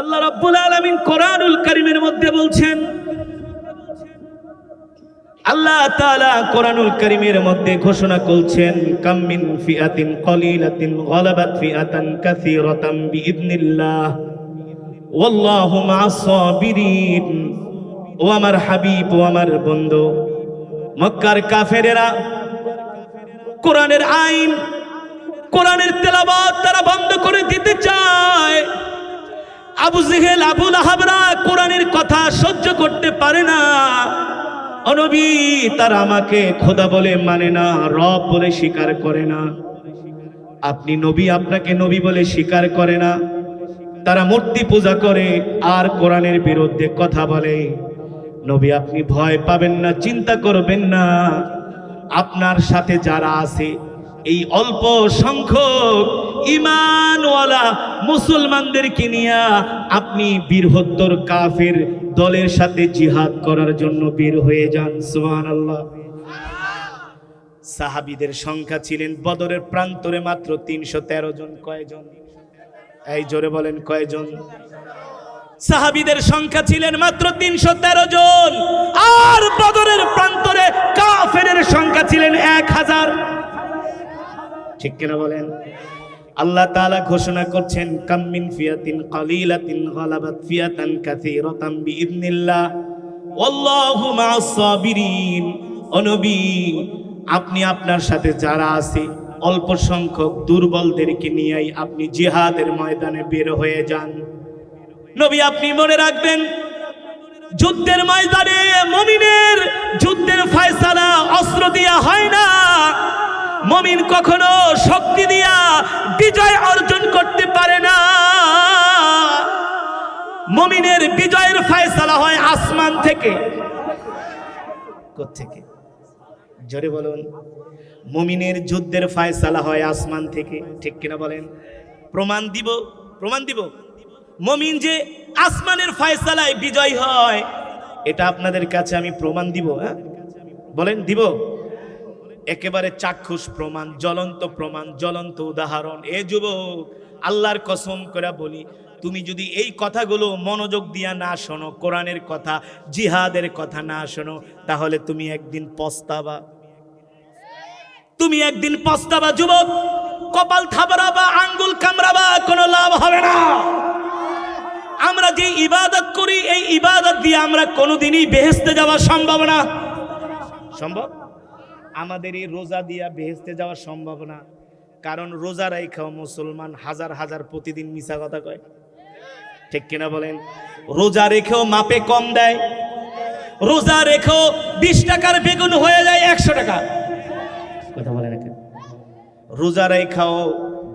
আল্লাহ রাব্বুল আলামিন কোরআনুল কারীমের মধ্যে বলছেন, আল্লাহ তাআলা কোরআনুল কারীমের মধ্যে ঘোষণা করছেন, কাম মিন ফিআতিন কলিলাতিন গলাবাত ফিআতান কাসীরাতান বিইذنিল্লাহ ওয়াল্লাহু মা'আস সাবিরিন। ও আমার হাবিব, ও আমার বন্ধু, মক্কার কাফেরেরা, কোরআনের আইন, কোরআনের তেলাবাত তারা বন্ধ করে দিতে চায়। আবু জেহেল আবুল আহাবরা কোরআনের কথা সহ্য করতে পারে না। অনবী তারা আমাকে খোদা বলে মানে না, রব বলে স্বীকার করে না। আপনি নবী আপনাকে নবী বলে স্বীকার করে না। তারা মূর্তি পূজা করে আর কোরআনের বিরুদ্ধে কথা বলে। নবী আপনি ভয় পাবেন না, চিন্তা করবেন না। আপনার সাথে যারা আছে, এই অল্প সংখ্যক ইমানওয়ালা মুসলমানদেরকে নিয়ে আপনি বীরহত্তর কাফের দলের সাথে জিহাদ করার জন্য বের হয়ে যান সুবহান আল্লাহ সাহাবিদের সংখ্যা ছিলেন বদরের প্রান্তরে মাত্র তিনশো তেরো জন, কয়জন? এই জোরে বলেন, কয়জন? সাহাবিদের সংখ্যা ছিলেন মাত্র তিনশো তেরো জন, আর বদরের প্রান্তরে কাফেরের সংখ্যা ছিলেন এক হাজার। ঠিক কিনা বলেন? আল্লাহ তাআলা ঘোষণা করছেন কাম্মিন ফিয়াতিন কালিলাতিন গালাবাত ফিয়াতান কাসীরাতান বিইذنিল্লাহ ওয়াল্লাহু মা'আস সাবিরিন। ও নবী, আপনি আপনার সাথে যারা আছে, অল্প সংখ্যক দুর্বলদেরকে নিয়েই আপনি জিহাদের ময়দানে বের হয়ে যান। নবী, আপনি মনে রাখবেন, যুদ্ধের ময়দানে মমিনের যুদ্ধের ফয়সালা অস্ত্র দিয়া হয় না। মমিন কখনো শক্তি দিয়া বিজয় অর্জন করতে পারে না। মমিনের বিজয়ের ফয়সালা হয় আসমান থেকে। থেকে জোরে বলুন। মমিনের যুদ্ধের ফয়সালা হয় আসমান থেকে। ঠিক কিনা বলেন? প্রমাণ দিব প্রমাণ দিব। মমিন যে আসমানের ফয়সালায় বিজয় হয়, এটা আপনাদের কাছে আমি প্রমাণ দিব হ্যাঁ? বলেন, দিব? একেবারে চাক্ষুষ প্রমাণ, জ্বলন্ত প্রমাণ, জ্বলন্ত উদাহরণ। এ যুবক, আল্লাহর কসম করে বলি, তুমি যদি এই কথাগুলো মনোযোগ দিয়া না শোনো, কোরআনের কথা, জিহাদের কথা না শোনো, তাহলে তুমি একদিন পস্তাবা। তুমি একদিন পস্তাবা, যুবক। কপাল থাবড়াবা আঙ্গুল কামড়াবা, কোনো লাভ হবে না। আমরা যে ইবাদত করি, এই ইবাদত দিয়ে আমরা কোনোদিনই বেহেস্তে যাওয়া সম্ভব না। সম্ভব? আমাদের এই রোজা দিয়া বেহেস্তে যাওয়ার সম্ভাবনা, কারণ রোজা রাইখাও মুসলমান হাজার হাজার প্রতিদিন মিশা কথা কয়। ঠিক কিনা বলেন? রোজা রেখেও মাপে কম দেয়, রোজা রেখেও বিশ টাকার বেগুন হয়ে যায় একশো টাকা। কথা বলে না কেন? রোজা রেখাও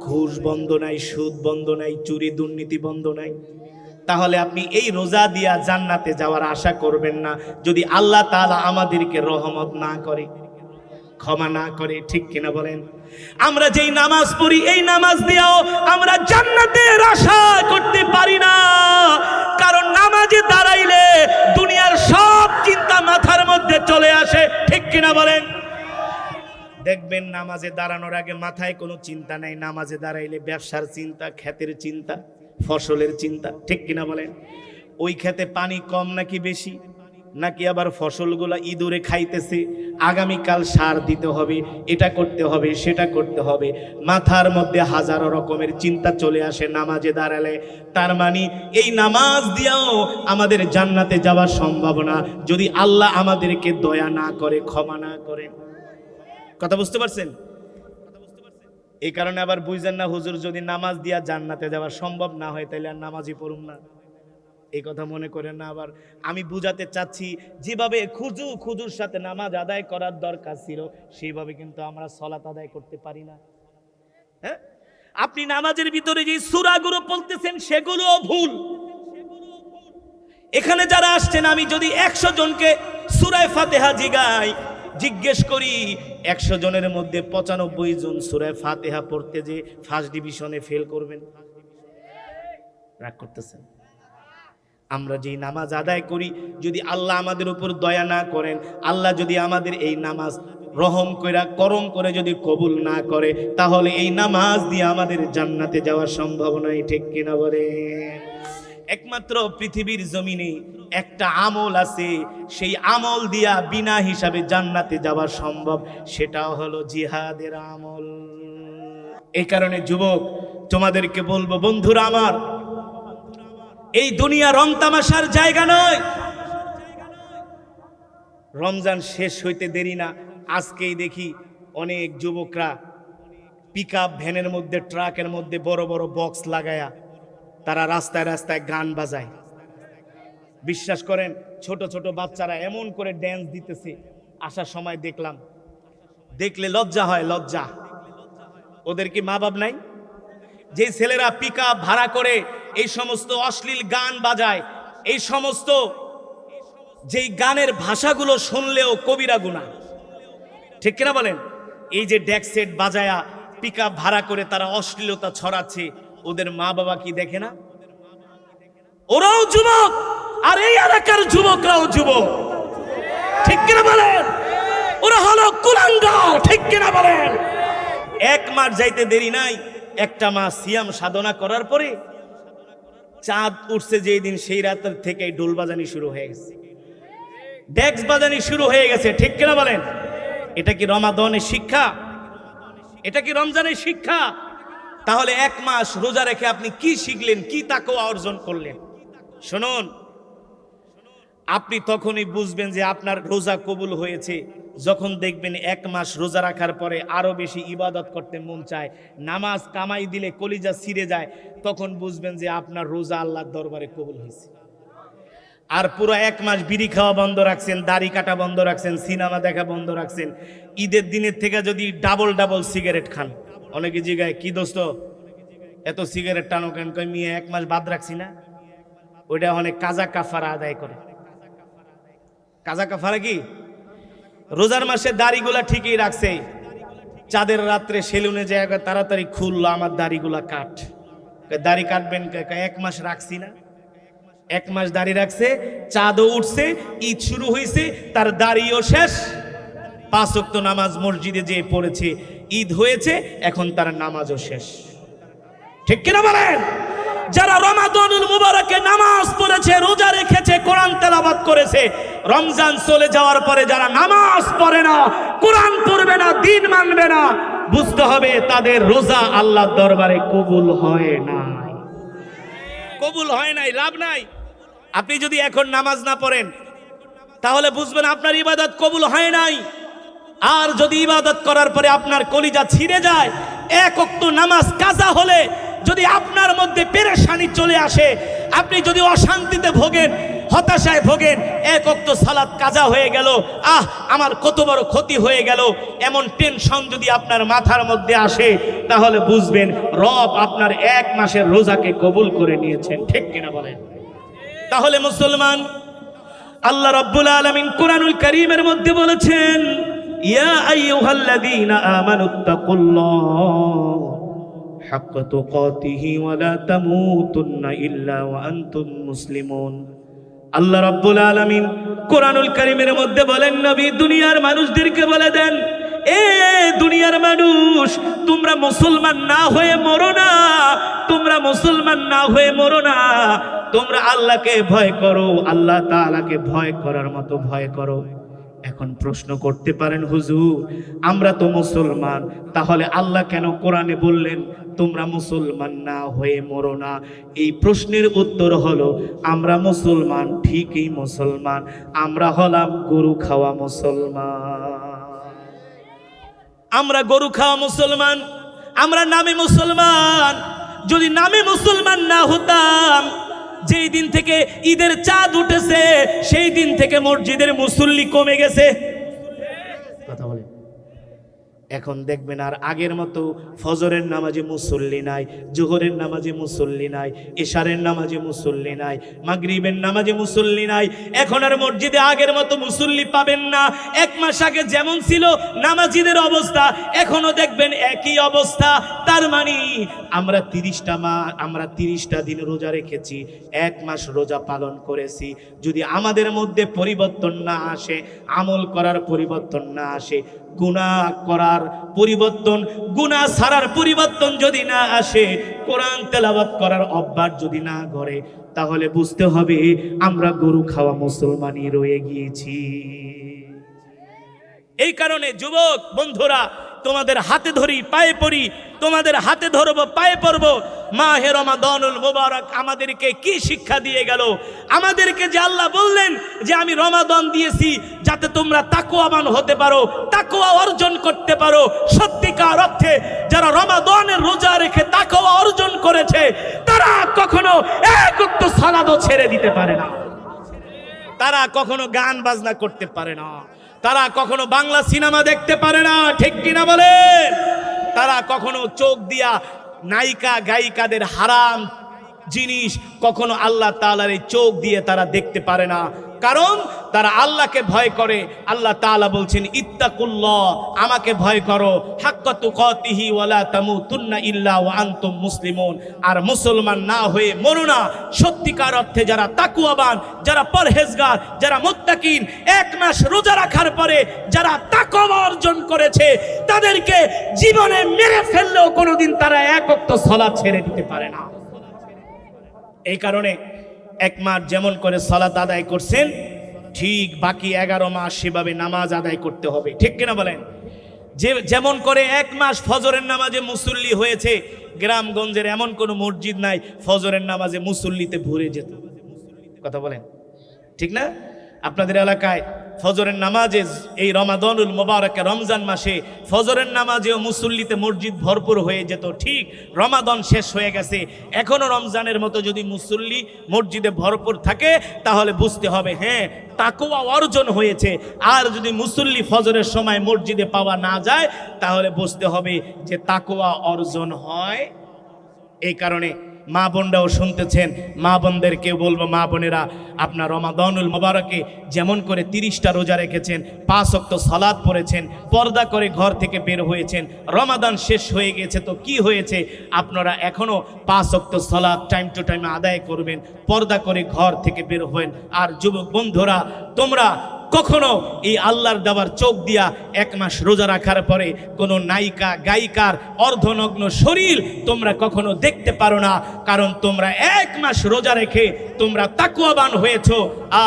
ঘুষ বন্ধ নাই, সুদ বন্ধ নাই, চুরি দুর্নীতি বন্ধ নাই। তাহলে আপনি এই রোজা দিয়া জান্নাতে যাওয়ার আশা করবেন না, যদি আল্লাহ তাআলা আমাদেরকে রহমত না করে। ক্ষমা না করে, ঠিক কিনা বলেন? আমরা যেই নামাজ পড়ি, এই নামাজ দিয়েও আমরা জান্নাতের আশা করতে পারি না। কারণ নামাজে দাঁড়াইলে দুনিয়ার সব চিন্তা মাথার মধ্যে চলে আসে, ঠিক কিনা বলেন? দেখবেন নামাজে দাঁড়ানোর আগে মাথায় কোনো চিন্তা নাই। নামাজে দাঁড়াইলে ব্যবসার চিন্তা, ক্ষেতের চিন্তা, ফসলের চিন্তা, ঠিক কিনা বলেন? ওই ক্ষেতে পানি কম নাকি বেশি? নাকি আবার ফসলগুলা ইঁদুরে খাইতেছে? আগামীকাল সার দিতে হবে, এটা করতে হবে, সেটা করতে হবে। মাথার মধ্যে হাজারো রকমের চিন্তা চলে আসে নামাজে দাঁড়ালে। তার মানে এই নামাজ দিয়েও আমাদের জান্নাতে যাওয়ার সম্ভাবনা। যদি আল্লাহ আমাদেরকে দয়া না করে, ক্ষমা না করে। কথা বুঝতে পারছেন? এই কারণে আবার বুঝছেন না, হুজুর, যদি নামাজ দিয়া জান্নাতে যাওয়া সম্ভব না হয় তাহলে আর নামাজই পড়ুন না। এই কথা মনে করেন না, আবার আমি বুঝাতে চাচ্ছি, যেভাবে খুজু খুজুর সাথে নামাজ আদায় করার দরকার ছিল, সেইভাবে কিন্তু আমরা সলাত আদায় করতে পারি না। হ্যাঁ? আপনি নামাজের ভিতরে যে সুরাগুলো পড়তেছেন, সেগুলোও ভুল। এখানে যারা আসছেন, আমি যদি একশো জনকে সুরায় ফাতেহা জিগাই, জিজ্ঞেস করি, একশো জনের মধ্যে পঁচানব্বই জন সুরায় ফাতেহা পড়তে যে ফার্স্ট ডিভিশনে ফেল করবেন। রাগ করতেছেন? আমরা যেই নামাজ আদায় করি, যদি আল্লাহ আমাদের উপর দয়া না করেন, আল্লাহ যদি আমাদের এই নামাজ রহম কইরা, করম করে যদি কবুল না করে, তাহলে এই নামাজ দিয়ে আমাদের জান্নাতে যাওয়ার সম্ভাবনাই ঠিক কিনা বলে? একমাত্র পৃথিবীর জমিনে একটা আমল আছে, সেই আমল দিয়া বিনা হিসাবে জান্নাতে যাওয়া সম্ভব, সেটাও হলো জিহাদের আমল। এই কারণে যুবক, তোমাদেরকে বলব, বন্ধুরা আমার এই দুনিয়া রং তামাশার জায়গা নয়। রমজান শেষ হইতে দেরি না। আজকেই দেখি অনেক যুবকরা পিক ভ্যানের মধ্যে, ট্রাকের মধ্যে বড় বড় বক্স লাগায়া তারা রাস্তায় রাস্তায় গান বাজায়। বিশ্বাস করেন, ছোট ছোট বাচ্চারা এমন করে ড্যান্স দিতেছে। আসার সময় দেখলাম, দেখলে লজ্জা হয়, লজ্জা। ওদের কি মা বাপ নাই? যে ছেলেরা পিক ভাড়া করে এই সমস্ত অশ্লীল গান বাজায়, এই সমস্ত যেই গানের ভাষাগুলো শুনলেও কবিরা গুণা। ঠিক কিনা বলেন? এই যে ডেক সেট বাজায়া পিক ভাড়া করে তারা অশ্লীলতা ছড়াচ্ছে, ওদের মা বাবা কি দেখে না? ওরাও যুবক, আর এই এলাকার যুবকরাও যুবক। ঠিক কিনা বলেন? ওরা হলো কুলাঙ্গা ঠিক কিনা বলেন? এক মাস যাইতে দেরি নাই, একটা মাস সিয়াম সাধনা করার পরে চাঁদ উঠছে যেই দিন, সেই রাতের থেকে ডোল বাজানি শুরু হয়ে গেছে। ডেক্স বাজানি শুরু হয়ে গেছে, ঠিক কিনা বলেন? এটা কি রমাদনের শিক্ষা? এটা কি রমজানের শিক্ষা? তাহলে এক মাস রোজা রেখে আপনি কি শিখলেন, কি তাকেও অর্জন করলেন? শুনুন, আপনি তখনই বুঝবেন যে আপনার রোজা কবুল হয়েছে। যখন দেখবেন এক মাস রোজা রাখার পরে আরও বেশি ইবাদত করতে মন চায়, নামাজ কামাই দিলে কলিজা ছিঁড়ে যায়, তখন বুঝবেন যে আপনার রোজা আল্লাহর দরবারে কবুল হয়েছে। আর পুরো এক মাস বিড়ি খাওয়া বন্ধ রাখছেন, দাড়ি কাটা বন্ধ রাখছেন, সিনেমা দেখা বন্ধ রাখছেন, ঈদের দিনের থেকে যদি ডাবল ডাবল সিগারেট খান। অনেকে জিগায়, কি দোস্ত, এত সিগারেট টানো কেন? কই মিয়া, এক মাস বাদ রাখছি না? ওইটা অনেক কাজা কাফারা আদায় করে। কাজা কাফারা কি? রোজার মাসে দাড়িগুলা ঠিকই রাখছে। চাঁদের রাত্রে সেলুনে যায় তাড়াতাড়ি খুললো আমার দাড়িগুলা কাট। দাড়ি কাটবেন এক মাস রাখছি না। এক মাস দাড়ি রাখছে, চাঁদও উঠছে, ঈদ শুরু হয়েছে তার দাড়িও শেষ। পাঁচ নামাজ মসজিদে যে পড়েছে, ঈদ হয়েছে, এখন তার নামাজও শেষ। ঠিক কিনা বলেন? যারা রমাদানুল মুবারকে নামাজ পড়েছে, রোজা রেখেছে, কোরআন তেলাবাত করেছে রমজান চলে যাওয়ার পরে যারা নামাজ পড়ে না, কোরআন পড়বে না, দিন মানবে না, বুঝতে হবে তাদের রোজা আল্লাহর দরবারে কবুল হয় নাই। কবুল হয় নাই, লাভ নাই। আপনি যদি এখন নামাজ না পড়েন, তাহলে বুঝবেন আপনার ইবাদত কবুল হয় নাই। আর যদি ইবাদত করার পরে আপনার কলিজা ছিঁড়ে যায়, এক অক্ত নামাজ কাজা হলে যদি আপনার মধ্যে পেরেশানি চলে আসে, আপনি যদি অশান্তিতে ভোগেন হতাশায় ভোগেন। এক অক্ত সালাদ কাজা হয়ে গেল। আহ, আমার কত বড় ক্ষতি হয়ে গেল। এমন টেনশন যদি আপনার মাথার মধ্যে আসে, তাহলে বুঝবেন রব আপনার এক মাসের রোজাকে কবুল করে নিয়েছেন। ঠিক কিনা বলেন? তাহলে মুসলমান, আল্লাহ রাব্বুল আলামিন কোরআনুল কারীমের মধ্যে বলেছেন, ইয়া তুকাতিহি ওয়া লা তামুতুন্না ইল্লা ওয়া আনতুম মুসলিমুন। আল্লাহ রাব্বুল আলামিন কোরআনুল কারীমের মধ্যে বলেন, নবী, দুনিয়ার মানুষদেরকে বলে দেন, এ দুনিয়ার মানুষ, তোমরা মুসলমান না হয়ে মরো না, তোমরা মুসলমান না হয়ে মরো না, তোমরা আল্লাহকে ভয় করো, আল্লাহ তাআলাকে ভয় করার মতো ভয় করো। এখন প্রশ্ন করতে পারেন হুজুর, আমরা তো মুসলমান, তাহলে আল্লাহ কেন কোরআনে বললেন তোমরা মুসলমান না হয়ে মরো না। এই প্রশ্নের উত্তর হলো, আমরা মুসলমান, ঠিকই মুসলমান, আমরা হলাম গরু খাওয়া মুসলমান। আমরা গরু খাওয়া মুসলমান, আমরা নামে মুসলমান। যদি নামে মুসলমান না হতাম, যেই দিন থেকে ঈদের চাঁদ উঠেছে, সেই দিন থেকে মসজিদের মুসল্লি কমে গেছে। এখন দেখবেন আর আগের মতো ফজরের নামাজে মুসল্লি নাই, জোহরের নামাজে মুসল্লি নাই, এশারের নামাজে মুসল্লি নাই, মাগরিবের নামাজে মুসল্লি নাই, এখন আর মসজিদে আগের মতো মুসল্লি পাবেন না। এক মাস আগে যেমন ছিল নামাজিদের অবস্থা, এখনও দেখবেন একই অবস্থা। তার মানে আমরা তিরিশটা মা, আমরা তিরিশটা দিন রোজা রেখেছি, এক মাস রোজা পালন করেছি। যদি আমাদের মধ্যে পরিবর্তন না আসে, আমল করার পরিবর্তন না আসে গুনাহ করার পরিবর্তন গুণা ছাড়ার পরিবর্তন যদি না আসে, কোরআন তেলাবাদ করার অভ্যাস যদি না করে তাহলে বুঝতে হবে আমরা গরু খাওয়া মুসলমানই রয়ে গিয়েছি। এই কারণে যুবক, বন্ধুরা তোমাদের হাতে ধরি, পায়ে পড়ি, তোমাদের হাতে ধরবো, পায়ে পড়ব। মা হে রমাদানুল মোবারক আমাদেরকে কি শিক্ষা দিয়ে গেল? আমাদেরকে যে আল্লাহ বললেন যে আমি রমাদন দিয়েছি, যাতে তোমরা তাকুয়াবান হতে পারো তাকুয়া অর্জন করতে পারো। সত্যিকার অর্থে যারা রমাদানের রোজা রেখে তাকুয়া অর্জন করেছে, তারা কখনো একত্র সালাদও ছেড়ে দিতে পারে না। তারা কখনো গান বাজনা করতে পারে না। তারা কখনো বাংলা সিনেমা দেখতে পারে না, ঠিক কিনা বলে তারা কখনো চোখ দিয়া নায়িকা গায়িকাদের হারাম জিনিস কখনো আল্লাহ তালার এই চোখ দিয়ে তারা দেখতে পারে না। কারণ তারা আল্লাহকে ভয় করে। আল্লাহ তাআলা বলছেন, ইত্তাকুল্লাহ, আমাকে ভয় করো। আনতুম মুসলিমুন। আর মুসলমান না হয়ে মরো না। সত্যিকার অর্থে যারা তাকুয়াবান, যারা পরহেজগার, যারা মুত্তাকিন, এক মাস রোজা রাখার পরে যারা তাকওয়া অর্জন করেছে, তাদেরকে জীবনে মেরে ফেললেও কোনোদিন তারা এক ওয়াক্ত সালাত ছেড়ে দিতে পারে না। এই কারণে এক মাস যেমন করে সালাত আদায় করছেন, ঠিক বাকি এগারো মাস সেভাবে নামাজ আদায় করতে হবে। ঠিক কিনা বলেন? যে যেমন করে এক মাস ফজরের নামাজে মুসল্লি হয়েছে, গ্রামগঞ্জের এমন কোনো মসজিদ নাই, ফজরের নামাজে মুসল্লিতে ভরে যেত। কথা বলেন? ঠিক না? আপনাদের এলাকায় ফজরের নামাজে এই রমাদনুল মোবারকে রমজান মাসে ফজরের নামাজেও মুসল্লিতে মসজিদ ভরপুর হয়ে যেত। ঠিক রমাদন শেষ হয়ে গেছে। এখনও রমজানের মতো যদি মুসল্লি মসজিদে ভরপুর থাকে, তাহলে বুঝতে হবে হ্যাঁ তাকুয়া অর্জন হয়েছে। আর যদি মুসল্লি ফজরের সময় মসজিদে পাওয়া না যায়, তাহলে বুঝতে হবে যে তাকুয়া অর্জন হয় এই কারণে মা বোনরাও শুনতেছেন। মা বোনদেরকে বলব, মা বোনেরা, আপনার রমাদানুল মোবারকে যেমন করে তিরিশটা রোজা রেখেছেন, পাঁচ অক্ত সালাদ পড়েছেন, পর্দা করে ঘর থেকে বের হয়েছেন, রমাদান শেষ হয়ে গেছে তো কি হয়েছে? আপনারা এখনও পাঁচ অক্ত সালাদ টাইম টু টাইম আদায় করবেন, পর্দা করে ঘর থেকে বের হবেন। আর যুবক বন্ধুরা, তোমরা কখনো এই আল্লাহর দাবার চোখ দিয়া এক মাস রোজা রাখার পরে কোনো নায়িকা, গায়িকার অর্ধনগ্ন শরীর তোমরা কখনো দেখতে পারো না, কারণ তোমরা এক মাস রোজা রেখে তোমরা তাকুয়াবান হয়েছো।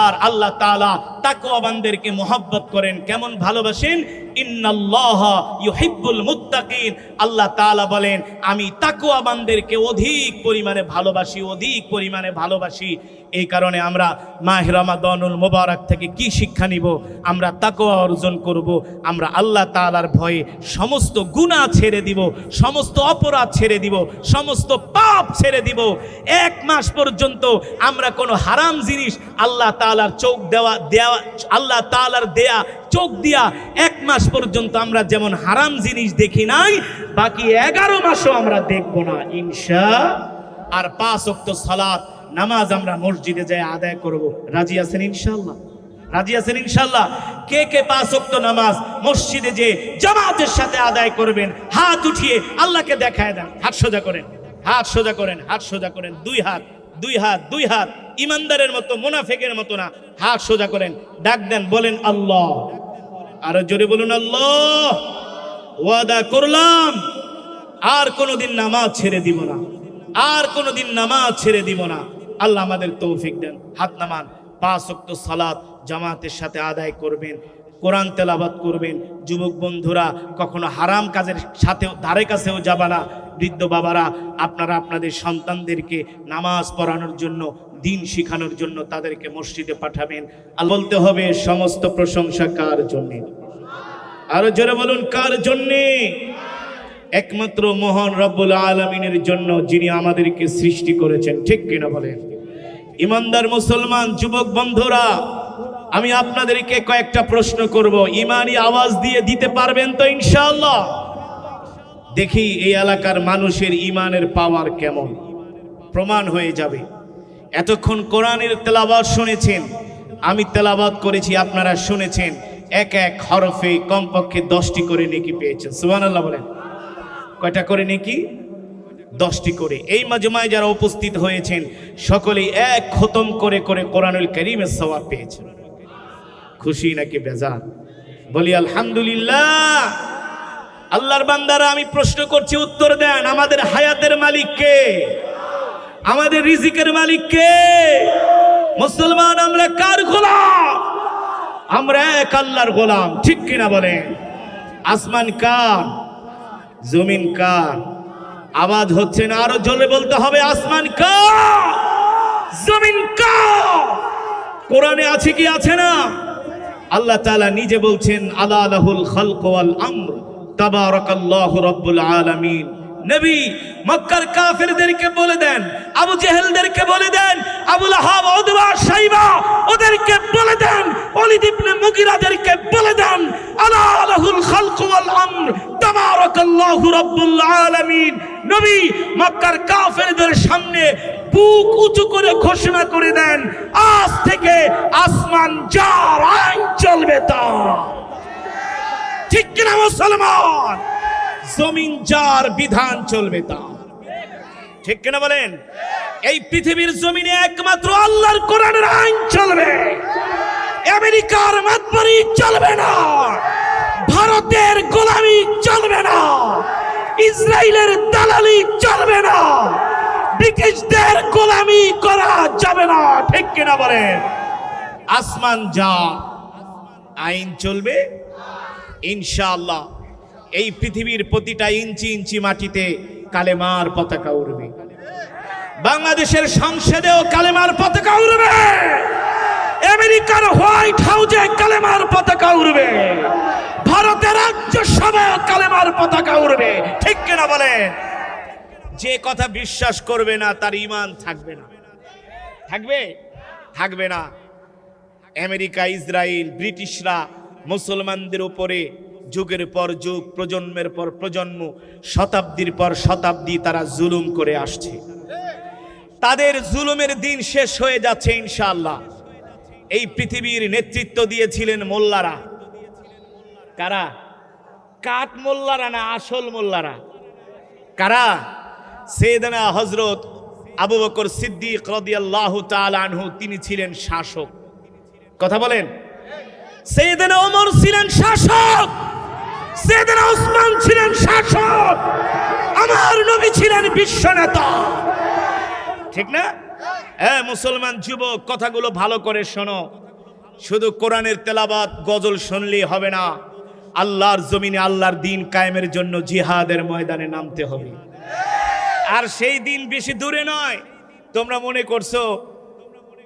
আর আল্লাহ তাআলা তাকুয়াবানদেরকে মোহাব্বত করেন, কেমন ভালোবাসেন? ইউহিব্বুল মুত্তাকিন। আল্লাহ তাআলা বলেন, আমি তাকুয়াবানদেরকে অধিক পরিমাণে ভালোবাসি, অধিক পরিমাণে ভালোবাসি। এই কারণে আমরা মাহ রমাদানুল মোবারক থেকে কি শিক্ষা নিব? আমরা তাকওয়া অর্জন করব, আমরা আল্লাহ তালার ভয়ে সমস্ত গুনাহ ছেড়ে দিব, সমস্ত অপরাধ ছেড়ে দিব, সমস্ত পাপ ছেড়ে দিব। এক মাস পর্যন্ত আমরা কোনো হারাম জিনিস আল্লাহ তালার চোখ দেওয়া দেওয়া, আল্লাহ তাআলার দেয়া চোখ দিয়া এক মাস পর্যন্ত আমরা যেমন হারাম জিনিস দেখি নাই, বাকি এগারো মাসও আমরা দেখব না, ইনশা। আর পাঁচ অক্ত সালাত নামাজ আমরা মসজিদে যাই আদায় করব। রাজি আছেন ইনশাল্লাহ রাজি আছেন ইনশাল্লাহ কে কে পাঁচ অক্ত নামাজ মসজিদে যে জামাতের সাথে আদায় করবেন? হাত উঠিয়ে আল্লাহকে দেখায় দেন। হাত সোজা করেন। হাত সোজা করেন। হাত সোজা করেন। দুই হাত দুই হাত দুই হাত। ইমানদারের মতো, মোনাফেকের মতো না। হাত সোজা করেন। ডাক দেন, বলেন, আল্লাহ। আরও জোরে বলুন, আল্লাহ। ওয়াদা করলাম। আর কোনোদিন নামাজ ছেড়ে দিব না। আর কোনোদিন নামাজ ছেড়ে দিব না। আল্লাহ আমাদের তৌফিক দেন। হাত নামান, পাঁচ অক্ত সালাত জামাতের সাথে আদায় করবেন, কোরআন তেলাবাদ করবেন। যুবক বন্ধুরা, কখনো হারাম কাজের সাথে, ধারে কাছেও যাবা না। বৃদ্ধ বাবারা, আপনারা আপনাদের সন্তানদেরকে নামাজ পড়ানোর জন্য, দিন শিখানোর জন্য তাদেরকে মসজিদে পাঠাবেন। আর বলতে হবে, সমস্ত প্রশংসা কার জন্যে? আরও জোরে বলুন, কার জন্যে? একমাত্র মহান রব্বুল আলমিনের জন্য যিনি আমাদেরকে সৃষ্টি করেছেন, ঠিক কিনা বলেন? ইমানদার মুসলমান, যুবক বন্ধুরা, আমি আপনাদেরকে কয়েকটা প্রশ্ন করব। ইমানি আওয়াজ দিয়ে দিতে পারবেন তো ইনশাআল্লাহ? দেখি এই এলাকার মানুষের ইমানের পাওয়ার কেমন। প্রমাণ হয়ে যাবে। এতক্ষণ কোরআনের তেলাবাদ শুনেছেন, আমি তেলাবাদ করেছি, আপনারা শুনেছেন, এক এক হরফে কমপক্ষে দশটি করে নেকি পেয়েছেন। সুবহানাল্লাহ বলেন। কয়টা করে নেকি? দশটি করে। এই মাজমায় যারা উপস্থিত হয়েছেন, সকলেই এক খতম করে করে কোরআনুল করিমের সওয়াব পেয়েছেন। খুশি নাকি বেজার? বলি, আলহামদুলিল্লাহ। আল্লাহর বান্দারা, আমি প্রশ্ন করছি, উত্তর দেন, আমাদের হায়াতের মালিক কে? আমাদের রিজিকের মালিক কে? মুসলমান, আমরা কার গোলাম? আমরা এক আল্লাহর গোলাম। ঠিক কিনা বলেন? আসমান কার? জমিন কার? আওয়াজ হচ্ছে না, আরও জলে বলতে হবে, আসমান কা, জমিন কা। কোরআনে আছে কি, আছে না? আল্লাহ তালা নিজে বলছেন, আলা লাহুল খালক ওয়াল আমর, তাবারাকাল্লাহু রাব্বুল আলামিন। নবী মক্কার কাফেরদেরকে বলে দেন, আবু জেহেলদেরকে বলে দেন আবুল আহাব উদবা সাইবা ওদেরকে বলে দেন, ওলিদ ইবনে মুগিরাদেরকে বলে দেন, আলা লাহুল খালক ওয়াল আমর, তাবারাকাল্লাহু রাব্বুল আলামিন। নবী মক্কার কাফেরদের সামনে বুক উঁচু করে ঘোষণা করে দেন, আজ থেকে আসমান যার আইন চলবে তার ঠিক কিনা মুসলমান? জমিন যার বিধান চলবে তা। ঠিক কিনা বলেন? এই পৃথিবীর জমিনে একমাত্র আল্লাহর কোরআনের আইন চলবে। আমেরিকার মাতবারি চলবে না। ভারতের গোলামি চলবে না। ইসরায়েলের দালালি চলবে না। ব্রিটিশদের গোলামি করা যাবে না। ঠিক কিনা বলেন? আসমান যা, আইন চলবে। ইনশাআল্লাহ এই পৃথিবীর প্রতিটা ইঞ্চি ইঞ্চি মাটিতে কালেমার পতাকা উড়বে। বাংলাদেশের সংসদেও কালেমার পতাকা উড়বে। আমেরিকার হোয়াইট হাউসে কালেমার পতাকা উড়বে। ভারতের রাজ্যসভায় কালেমার পতাকা উড়বে। ঠিক কিনা বলেন? যে কথা বিশ্বাস করবে না, তার ইমান থাকবে না। থাকবে? থাকবে না। আমেরিকা, ইসরায়েল, ব্রিটিশরা মুসলমানদের উপরে যুগের পর যুগ, প্রজন্মের পর প্রজন্ম, শতাব্দীর পর শতাব্দী তারা জুলুম করে আসছে। তাদের জুলুমের দিন শেষ হয়ে যাচ্ছে ইনশাআল্লাহ। এই পৃথিবীর নেতৃত্ব দিয়েছিলেন মোল্লারা। কারা? কাঠ মোল্লারা না আসল মোল্লারা? কারা? সেদনা হজরত আবু বকর সিদ্দিক রদিয়াল্লাহু আনহু, তিনি ছিলেন শাসক। কথা বলেন? সেদিন ওমর ছিলেন শাসক! সেদিন ওসমান ছিলেন শাসক, আমার নবী ছিলেন বিশ্ব নেতা। ঠিক না? হ্যাঁ মুসলমান যুবক, কথাগুলো ভালো করে শোনো। শুধু কোরআনের তেলাবাত গজল শুনলেই হবে না। আল্লাহর জমিনে আল্লাহর দিন কায়েমের জন্য জিহাদের ময়দানে নামতে হবে। আর সেই দিন বেশি দূরে নয়। তোমরা মনে করছ?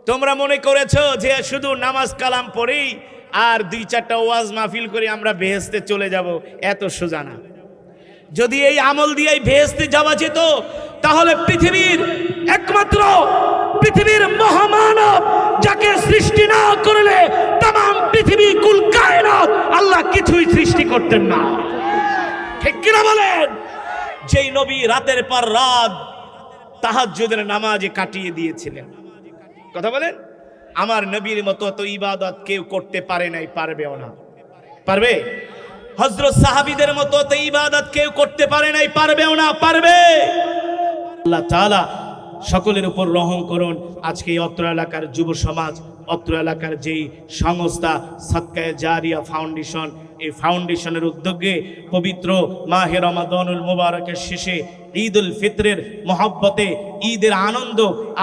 তোমরা মনে করেছ যে শুধু নামাজ কালাম পড়েই আর দুই চারটা ওয়াজ মাহফিল করে আমরা বেহেস্তে চলে যাব, এত সোজা না। যদি এই আমল দিয়েই ভেস্তে যাওয়া যেত, তাহলে পৃথিবীর একমাত্র পৃথিবীর মহামানব যাকে সৃষ্টি না করলে তাম পৃথিবী কুল কায়নাত আল্লাহ কিছুই সৃষ্টি করতেন না। ঠিক কিনা বলেন? যেই নবী রাতের পর রাত তাহাজ্জুদের নামাজে কাটিয়ে দিয়েছিলেন। কথা বলেন? আমার নবীর মতো তো ইবাদত কেউ করতে পারে নাই, পারবেও না। পারবে? হজরত সাহাবিদের মতো তো ইবাদত কেউ করতে পারে নাই, পারবেও না, পারবে? আল্লাহ তাআলা সকলের উপর রহম করুন। আজকে এই অত্র এলাকার যুব সমাজ, অত্র এলাকার যেই সংস্থা সৎকায় জারিয়া ফাউন্ডেশন এই ফাউন্ডেশনের উদ্যোগে পবিত্র মাহে রমাদানুল মুবারকের শেষে ঈদ উল ফিতরের মহব্বতে ঈদের আনন্দ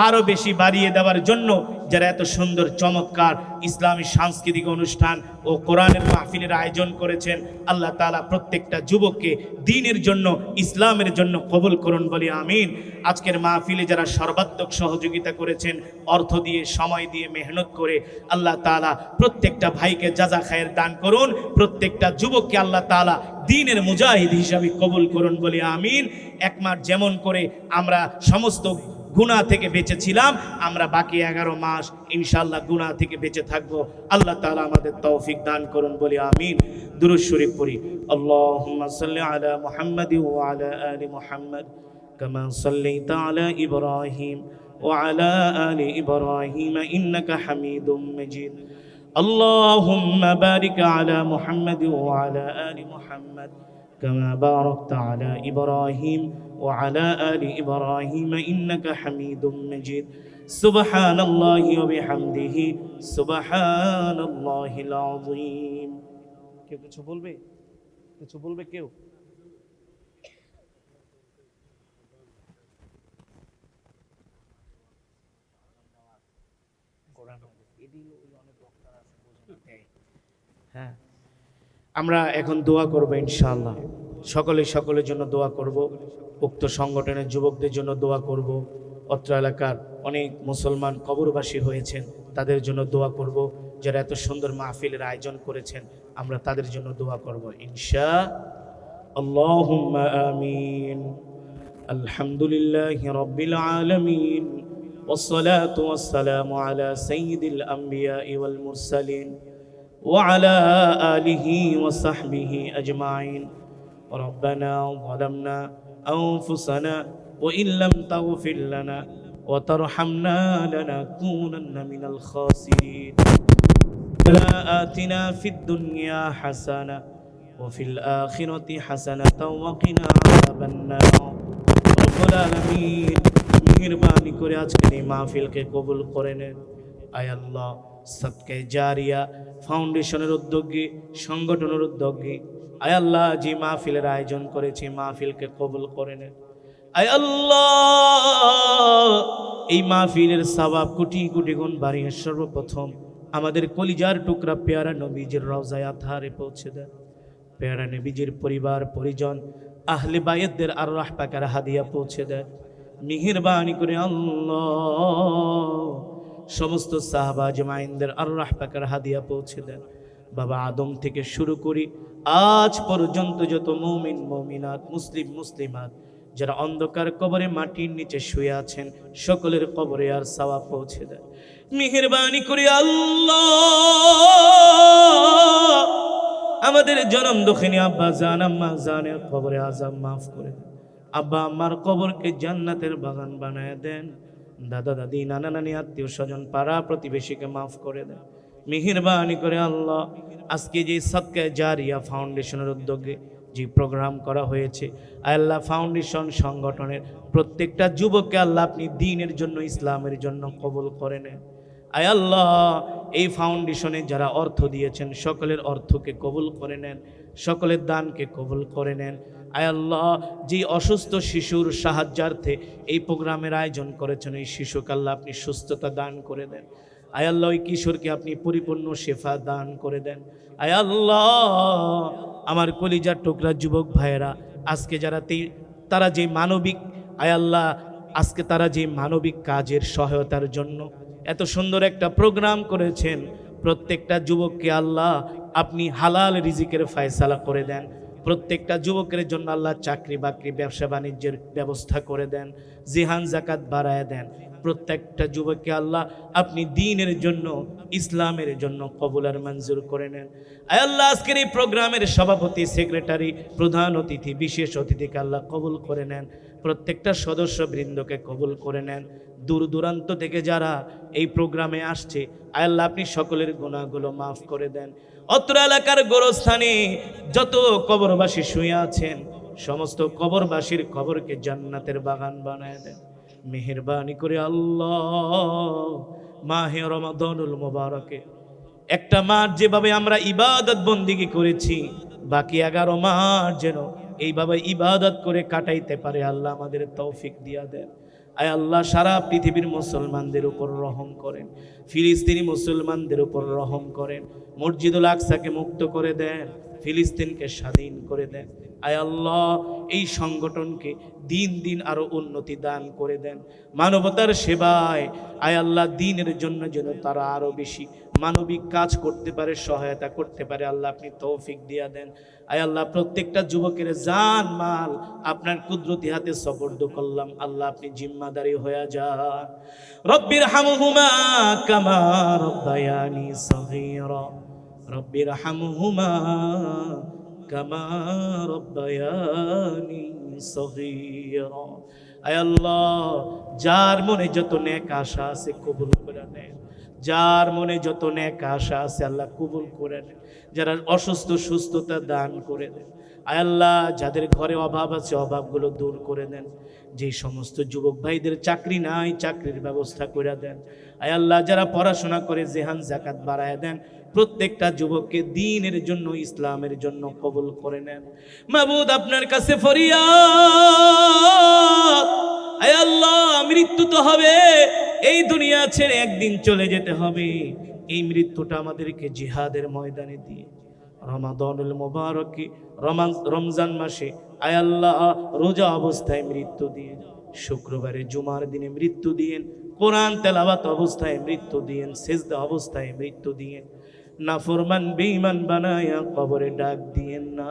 আরও বেশি বাড়িয়ে দেওয়ার জন্য যারা এত সুন্দর, চমৎকার ইসলামী সাংস্কৃতিক অনুষ্ঠান ও কোরআনের মাহফিলের আয়োজন করেছেন, আল্লাহ তাআলা প্রত্যেকটা যুবককে দিনের জন্য, ইসলামের জন্য কবুল করুন বলে আমিন। আজকের মাহফিলে যারা সর্বাত্মক সহযোগিতা করেছেন, অর্থ দিয়ে, সময় দিয়ে, মেহনত করে, আল্লাহ তালা প্রত্যেকটা ভাইকে যাজা খায়ের দান করুন প্রত্যেকটা যুবককে আল্লাহ তাআলা দিনের মুজাহিদ হিসাবে কবুল করুন বলে আমিন। এক মাস যেমন করে আমরা সমস্ত গুণা থেকে বেঁচে ছিলাম, আমরা বাকি এগারো মাস ইনশাল্লাহ গুণা থেকে বেঁচে থাকব। আল্লাহ তাআলা আমাদের তৌফিক দান করুন বলে আমিন। দুরুদ শরীফ পড়ি সাল্লি আলা মুহাম্মাদি আলা আলি মুহাম্মাদ সাল্লাইতা আলা ইব্রাহিম ওয়া আলা আলি ইব্রাহিম ইন্নাকা হামিদুম মাজিদ। اللهم بارك على محمد وعلى آل محمد كما باركت على إبراهيم وعلى آل إبراهيم إنك حميد مجيد سبحان الله وبحمده سبحان الله العظيم কেউ কিছু বলবে কিছু বলবে কেউ আমরা এখন দোয়া করব ইনশাআল্লাহ সকলে সকলের জন্য দোয়া করব উক্ত সংগঠনের যুবকদের জন্য দোয়া করব অত্র এলাকার অনেক মুসলমান কবরবাসী হয়েছেন তাদের জন্য দোয়া করব যারা এত সুন্দর মাহফিলের আয়োজন করেছেন আমরা তাদের জন্য দোয়া করব ইনশা আল্লাহুম্মা আমিন আলহামদুলিল্লাহি রাব্বিল আলামিন والصلاة والسلام على سيد الأنبياء والمرسلين وعلى آله وصحبه أجمعين ربنا ظلمنا أنفسنا وإن لم تغفر لنا وترحمنا لنكونن من الخاسرين ربنا آتنا في الدنيا حسنة وفي الآخرة حسنة وقنا عذاب النار رب العالمين মেহরবানি করে আজকের এই মাহফিলকে কবুল করে নেন আয় আল্লাহ সৎকে জারিয়া ফাউন্ডেশনের উদ্যোগে, সংগঠনের উদ্যোগে, আয় আল্লাহ যে মাহফিলের আয়োজন করেছে, মাহফিলকে কবুল করে নেন। আয় আল্লাহ, এই মাহফিলের সবাব কোটি কোটি গুণ বাড়িয়ে সর্বপ্রথম আমাদের কলিজার টুকরা পেয়ারা নবীজির রওজায় আধারে পৌঁছে দেন। পেয়ারা নবীজির পরিবার, পরিজন, আহলে বায়েতদের আর রাহ পাকার হাদিয়া পৌঁছে দেন। মেহেরবানি করে আল্লাহ সমস্ত সাহাবা জমাইনদের আর রাহ পাকার হাদিয়া পৌঁছে দেন। বাবা আদম থেকে শুরু করি আজ পর্যন্ত যত মৌমিন, মৌমিনাত, মুসলিম, মুসলিমাত, যারা অন্ধকার কবরে মাটির নিচে শুয়ে আছেন, সকলের কবরে আর সাওয়া পৌঁছে দেয়। মেহেরবানি করে আল্লাহ। আমাদের জনম দক্ষিণী আব্বা জান, আম্মা জানের কবরে আজাব মাফ করে আব্বা আম্মার কবরকে জান্নাতের বাগান বানায় দেন। দাদা, দাদি, নানা, নানি, আত্মীয় স্বজন, পাড়া প্রতিবেশীকে মাফ করে দেন। মেহেরবানি করে আল্লাহ, আজকে যে সৎকায় জারিয়া ফাউন্ডেশনের উদ্যোগে যে প্রোগ্রাম করা হয়েছে, আল্লাহ ফাউন্ডেশন সংগঠনের প্রত্যেকটা যুবককে আল্লাহ আপনি দিনের জন্য, ইসলামের জন্য কবল করে নেন। আয় আল্লাহ, এই ফাউন্ডেশনে যারা অর্থ দিয়েছেন, সকলের অর্থকে কবুল করে নেন, সকলের দানকে কবুল করে নেন। আল্লাহ, যে অসুস্থ শিশুর সাহায্যার্থে এই প্রোগ্রামের আয়োজন করেছেন, এই শিশুকে আল্লাহ আপনি সুস্থতা দান করে দেন। আয় আল্লাহ, ওই কিশোরকে আপনি পরিপূর্ণ শেফা দান করে দেন। আয় আল্লাহ, আমার কলিজার টুকরা যুবক ভাইয়েরা, আজকে যারা তারা যে মানবিক আল্লাহ, আজকে তারা যে মানবিক কাজের সহায়তার জন্য এত সুন্দর একটা প্রোগ্রাম করেছেন, প্রত্যেকটা যুবককে আল্লাহ আপনি হালাল রিজিকের ফায়সালা করে দেন। প্রত্যেকটা যুবকের জন্য আল্লাহ চাকরি বাকরি, ব্যবসা বাণিজ্যের ব্যবস্থা করে দেন, জিহান, জাকাত বাড়ায় দেন। প্রত্যেকটা যুবককে আল্লাহ আপনি দিনের জন্য, ইসলামের জন্য কবুল আর মঞ্জুর করে নেন। আল্লাহ, আজকের এই প্রোগ্রামের সভাপতি, সেক্রেটারি, প্রধান অতিথি, বিশেষ অতিথিকে আল্লাহ কবুল করে নেন। প্রত্যেকটা সদস্য বৃন্দকে কবুল করে নেন। দূর দূরান্ত থেকে যারা এই প্রোগ্রামে আসছে আল্লাহ আপনি সকলের গুণাগুলো মাফ করে দেন। অত্র এলাকার গোরস্থানে যত কবরবাসী শুয়ে আছেন, সমস্ত কবরবাসীর কবরকে জান্নাতের বাগান বানায় দেন। মেহেরবানি করে আল্লাহ মাহে রমাদনুল মোবারকে। একটা মাস যেভাবে আমরা ইবাদত বন্দিগি করেছি, বাকি এগারো মাস যেন এইভাবে ইবাদত করে কাটাইতে পারে, আল্লাহ আমাদের তৌফিক দিয়া দেন। আয় আল্লাহ সারা পৃথিবীর মুসলমানদের উপর রহম করেন। ফিলিস্তিনি মুসলমানদের উপর রহম করেন। মসজিদুল আকসাকে মুক্ত করে দেন। ফিলিস্তিনকে স্বাধীন করে দেন। আয় আল্লাহ, এই সংগঠনকে দিন দিন আরও উন্নতি দান করে দেন। মানবতার সেবায় আয় আল্লাহ, দিনের জন্য যেন তারা আরও বেশি মানবিক কাজ করতে পারে, সহায়তা করতে পারে। আল্লাহ আপনি তৌফিক দিয়া দেন। আয় আল্লাহ, প্রত্যেকটা যুবকের জান, মাল আপনার কুদরতি হাতে সবর্দ করলাম। আল্লাহ আপনি জিম্মাদারি হয়ে যান। রব্বির হামহুমা কামা রব্বায়ানি সগীরা। রব্বির কামা রব্বায়ানি আয় আল্লাহ, যার মনে যত নেক আশা আছে কবুল করে নেন যার মনে যত নেক আশা আছে আল্লাহ কবুল করে নেন যারা অসুস্থ, সুস্থতা দান করে দেন আয় আল্লাহ, যাদের ঘরে অভাব আছে, অভাবগুলো দূর করে দেন। যে সমস্ত যুবক ভাইদের চাকরি নাই, চাকরির ব্যবস্থা করে দেন। আয় আল্লাহ, যারা পড়াশোনা করে, জেহান জাকাত বাড়ায় দেন। প্রত্যেকটা যুবককে দিনের জন্য, ইসলামের জন্য কবুল করে নেন। মাবুদ, আপনার কাছে আল্লাহ, মৃত্যু তো হবে। এই দুনিয়া ছেড়ে একদিন চলে যেতে হবে। এই মৃত্যুটা আমাদেরকে জিহাদের ময়দানে দিয়ে। রমাদনুল মোবারকে রমজান মাসে, আয় আল্লাহ, রোজা অবস্থায় মৃত্যু দিয়ে। শুক্রবারে জুমার দিনে মৃত্যু দিয়েন। কোরআন তেলাবাত অবস্থায় মৃত্যু দিয়েন। সেজদা অবস্থায় মৃত্যু দিয়েন। নাফরমান বেঈমান বানায়া কবরে ডাক দিয়েন না,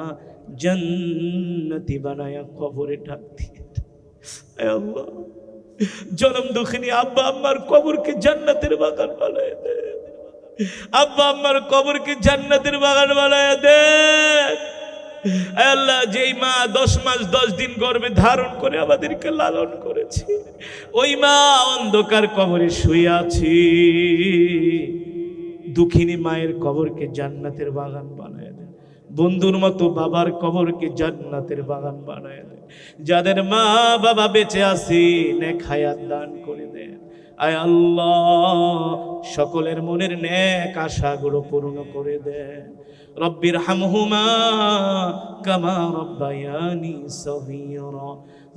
জান্নাতি বানায়া কবরে ডাক দিয়েন। আল্লাহ, জনম দুঃখিনী আব্বা আম্মার কবরকে জান্নাতের বাগান বানায় দে। আব্বা আম্মার কবরকে জান্নাতের বাগান বানায় দে। আল্লাহ, যেই মা দশ মাস দশ দিন গর্ভে ধারণ করে আমাদেরকে লালন করেছে, ওই মা অন্ধকার কবরে শুয়ে আছি। দুঃখিনী মায়ের কবরকে জান্নাতের বাগান বানায় দেন। বন্ধুর মতো বাবার কবরকে জান্নাতের বাগান বানায় দেন। যাদের মা বাবা বেঁচে আছে নেক হায়াত দান করে দেন। আয় আল্লাহ, সকলের মনের নেক আশাগুলো পূর্ণ করে দেন। রব্বির হামহুমা কামা রব্বায়ানি সগীরা।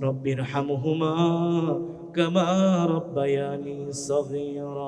রব্বির হামহুমা কামা রব্বায়ানি সগীরা।